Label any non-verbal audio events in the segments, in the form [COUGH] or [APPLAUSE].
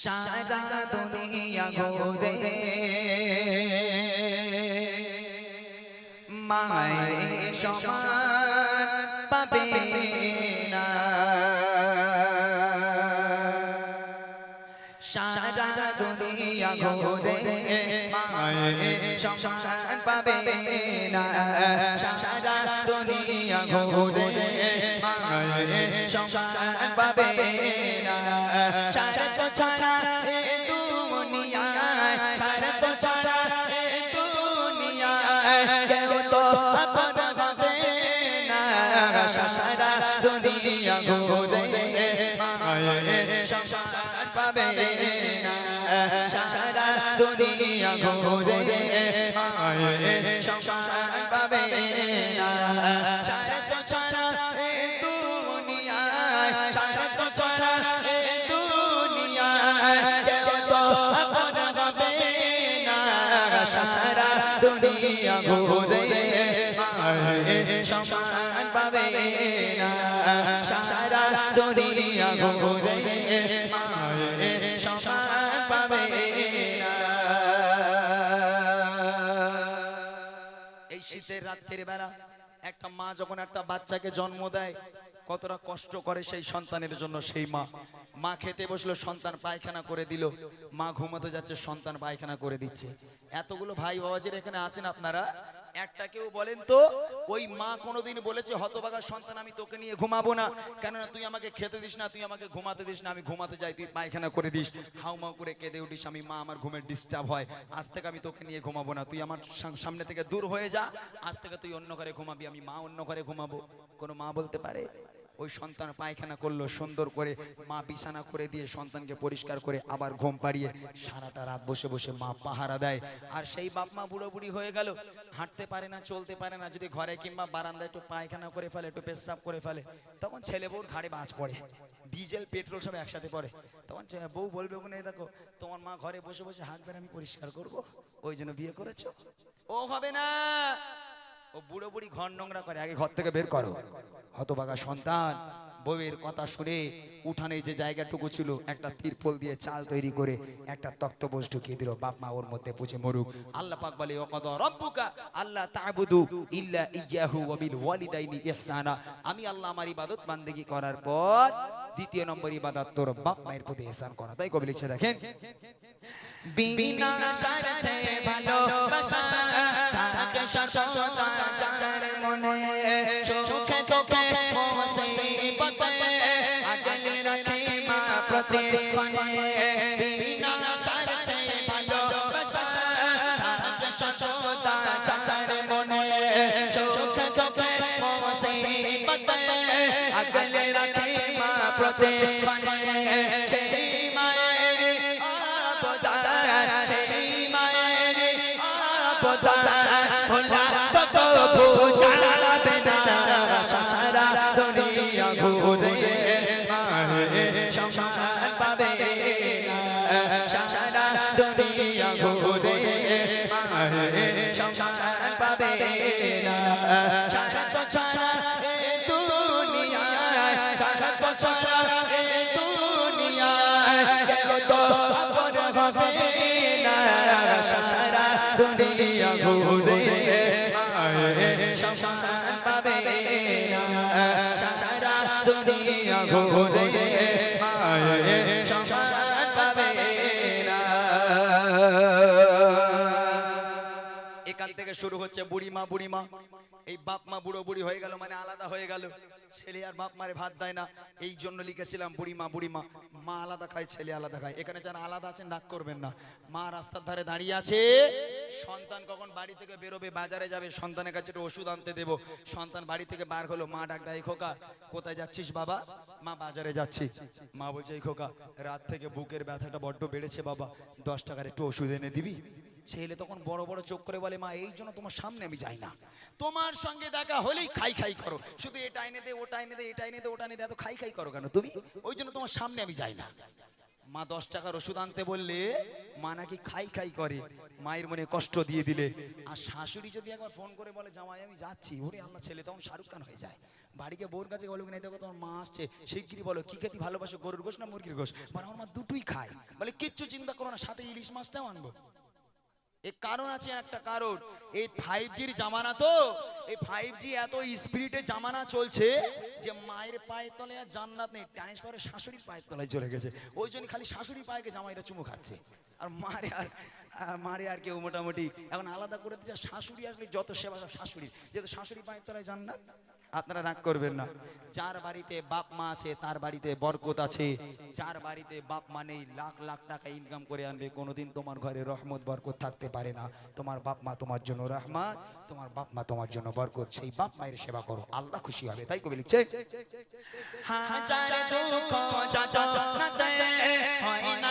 সারা দুনিয়া গোরে মায়ের সমান পাবে। সারা দুনিয়া ঘুরে মায়ের সমান পাবে না সারা দুনিয়া ঘুরে মায়ের সমান পাবে না সারা তো ছাড়া এ দুনিয়ায় সারা তো ছাড়া এ দুনিয়ায় কেউ তো হবে না সারা দুনিয়া ঘুরে [LAUGHS] পাবে না সারা দুনিয়া ঘুরে মায়ের সমান পাবে না। সারা তো ছাড়া এ দুনিয়ায় সারা তো ছাড়া এ দুনিয়ায় কেউ তো আপন হবে না। সারা দুনিয়া ঘুরে মায়ের সমান পাবে না। শীতের রাত্রির বেলা একটা মা যখন একটা বাচ্চাকে জন্ম দেয়, কতটা কষ্ট করে সেই সন্তানের জন্য সেই মা। মা খেতে বসল, সন্তান পায়খানা করে দিল। মা ঘুমাতে যাচ্ছে, সন্তান পায়খানা করে দিচ্ছে। এতগুলো ভাই বাবাজির এখানে আছেন আপনারা? একটা কেউ বলেন তো, ওই মা কোনোদিন বলেছে হতবাগার সন্তান, আমি তোকে নিয়ে ঘুমাবো না। কেননা তুই আমাকে খেতে দিস না, তুই আমাকে ঘুমাতে দিস না, আমি ঘুমাতে যাই, তুই পায়খানা করে দিস। হাউমাউ করে কেঁদে উঠিস, আমি, মা, আমার ঘুমের ডিস্টার্ব হয়। আজ থেকে আমি তোকে নিয়ে ঘুমাবো না। তুই আমার সামনে থেকে দূর হয়ে যা। আজ থেকে তুই অন্য ঘরে ঘুমাবি, আমি মা অন্য ঘরে ঘুমাবো। কোনো মা বলতে পারে? ওই সন্তান পায়খানা করল, সুন্দর করে মা বিছানা করে দিয়ে সন্তানকে পরিষ্কার করে আবার ঘুম পাড়িয়ে সারাটা রাত বসে বসে মা পাহারা দেয়। আর সেই বাপ মা বুড়ো বুড়ি হয়ে গেল। হাঁটতে পারে না, চলতে পারে না, যদি ঘরে কিংবা বারান্দায় একটু পায়খানা করে ফেলে, একটু পেশাব করে ফেলে, তখন ছেলে বউর ঘাড়ে বাজ পড়ে, ডিজেল, পেট্রোল সব একসাথে পড়ে। তখন বউ বলবে ওখানে দেখো, তোমার মা ঘরে বসে বসে হাঁকবে আমি পরিষ্কার করব, ওই জন্য বিয়ে করেছ? ও হবে না! ও বুড়ো বুড়ি ঘর নোংরা করে আগে ঘর থেকে বের করো। হতবাগা সন্তান। বউয়ের কথা শুনে উঠানে যে জায়গাটুকু ছিল, একটা তিরপল দিয়ে চাল তৈরি করে একটা তক্তবোজ ঢুকিয়ে দিল। বাপ মা ওর মধ্যে পুছে মরুক। আল্লাহ পাক বলে আল্লাহ ইহসানা। আমি আল্লাহ আমার ইবাদত বান্দেগি করার পর দ্বিতীয় নম্বর ইবাদত তোর বাপ মায়ের প্রতি ইহসান করা। তাই কবি লিখছে, দেখেন, বিনা সততা যার মনে। সুখে দুঃখে মুসিবতে আগলে রাখে মা প্রতিক্ষণে পাবে না সারা তো ছাড়া এ দুনিয়ায় সারা তো ছাড়া এ দুনিয়ায়, কেউ তো আপন হবে না। সারা দুনিয়া ঘুরে মায়ের সম্মান পাবে না। সারা দুনিয়া ঘুরে থেকে শুরু হচ্ছে বুড়িমা বুড়িমা। এই বাপ মা বুড়ো বুড়ি হয়ে গেল মানে আলাদা হয়ে গেল। ছেলে আর বাপ মারে ভাত দেয় না। এই জন্য লিখেছিলাম বুড়িমা বুড়িমা। মা আলাদা খায়, ছেলে আলাদা খায়। এখানে যারা আলাদা আছেন ডাক করবেন না। মা রাস্তার ধারে দাঁড়িয়ে আছে। সন্তান কখন বাড়ি থেকে বেরোবে, বাজারে যাবে, সন্তানের কাছে একটু ওষুধ আনতে দেবো। সন্তান বাড়ি থেকে বার হলো, মা ডাক দেয় খোকা, কোথায় যাচ্ছিস বাবা? মা, বাজারে যাচ্ছি। মা বলছে, এই খোকা, রাত থেকে বুকের ব্যথাটা বড্ড বেড়েছে বাবা। দশ টাকার একটু ওষুধ এনে দিবি? ছেলে তখন বড় বড় চোখ করে বলে, মা, এই জন্য তোমার সামনে আমি যাই না। তোমার সঙ্গে দেখা হলেই খাই খাই করো। শুধু এটা এনে দে, ওটা এনে দে, এটা এনে দে, ওটা এনে দে, এত খাই খাই করো কেন? তুমি ওই জন্য তোমার সামনে আমি যাই না। মা দশ টাকার ওষুধ আনতে বললে, মা নাকি খাই খাই করে। মায়ের মনে কষ্ট দিয়ে দিলে। আর শাশুড়ি যদি একবার ফোন করে বলে, জামাই, আমি যাচ্ছি। ওরে আল্লাহ, ছেলে তখন শাহরুখ খান হয়ে যায়। বাড়িকে বোর কাছে বলো না দেখো তোমার মা আসছে। শিগগিরি বলো, কি খেতে ভালোবাসো? গরুর গোশ না মুরগির গোশ? মানে আমার মা দুটোই খায়। বলে, কিচ্ছু চিন্তা করো না, সাথে ইলিশ মাছটাও আনব। এর কারণ আছে একটা কারণ। এই ফাইভ জির জামানা তো, এই ফাইভ জি এত স্পিরিটে জামানা চলছে যে মায়ের পায়ের তলে আর জান্নাত নেই টানিস পরে শাশুড়ির পায়ের তলায় চলে গেছে। ওই জন্য খালি শাশুড়ি পায়েকে জামাইরা চুমু খাচ্ছে। আর মারে আর আর মারে আর কেউ মোটামুটি। এখন আলাদা করে দিচ্ছে শাশুড়ি আসলে যত সেবা সব শাশুড়ি। যেহেতু শাশুড়ি পায়ের তলায় জান্নাত। আপনারা রাগ করবেন না। যার বাড়িতে বাপ মা আছে, তার বাড়িতে বরকত আছে। যার বাড়িতে বাপ মা নেই, লাখ লাখ টাকা ইনকাম করে আনবে, কোনোদিন তোমার ঘরে রহমত, বরকত থাকতে পারে না। তোমার বাপ মা তোমার জন্য রহমত, তোমার বাপ মা তোমার জন্য বরকত। সেই বাপ মায়ের সেবা করো, আল্লাহ খুশি হবে। তাই কবি লিখছে হয় না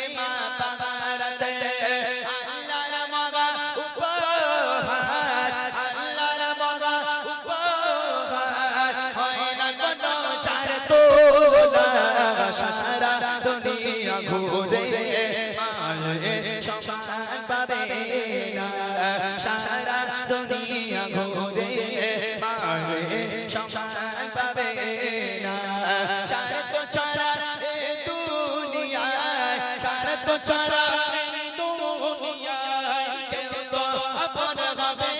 ছাড়া এ দুনিয়ায়, সারা ছাড়া এই দুনিয়ায়। কেউ তো আপন হবে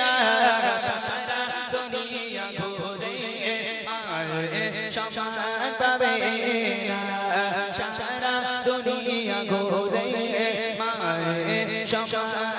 না, সারা দুনিয়া ঘুরে আয়ে সমান পাবে না। সারা দুনিয়া ঘুরে মায়ে সমান